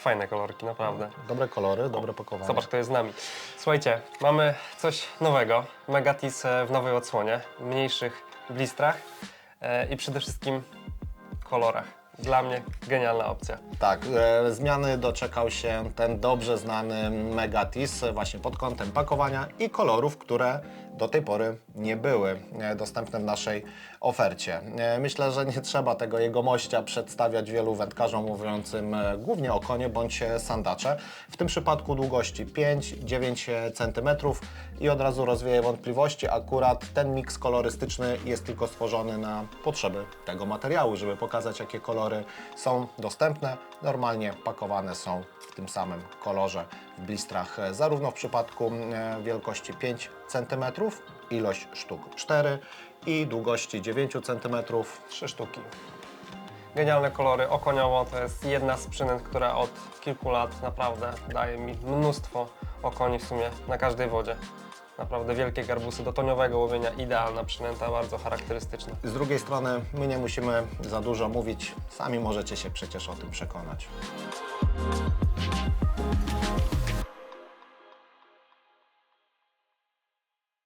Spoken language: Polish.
Fajne kolorki, naprawdę. Dobre kolory, dobre pakowanie. Zobacz, kto jest z nami. Słuchajcie, mamy coś nowego. Megatis e, w nowej odsłonie, mniejszych blistrach e, i przede wszystkim kolorach. Dla mnie genialna opcja. Tak, e, zmiany doczekał się ten dobrze znany Megatis właśnie pod kątem pakowania i kolorów, które do tej pory nie były e, dostępne w naszej ofercie. E, Myślę, że nie trzeba tego jegomościa przedstawiać wielu wędkarzom mówiącym e, głównie o konie bądź e, sandacze. W tym przypadku długości 5-9 cm i od razu rozwieję wątpliwości. Akurat ten miks kolorystyczny jest tylko stworzony na potrzeby tego materiału, żeby pokazać jakie kolory są dostępne. Normalnie pakowane są w tym samym kolorze w blistrach, e, zarówno w przypadku e, wielkości 5 cm, ilość sztuk 4 i długości 9 cm. Trzy sztuki. Genialne kolory. Okonioło to jest jedna z przynęt, która od kilku lat naprawdę daje mi mnóstwo okoni w sumie na każdej wodzie. Naprawdę wielkie garbusy do toniowego łowienia, idealna przynęta, bardzo charakterystyczna. Z drugiej strony my nie musimy za dużo mówić, sami możecie się przecież o tym przekonać.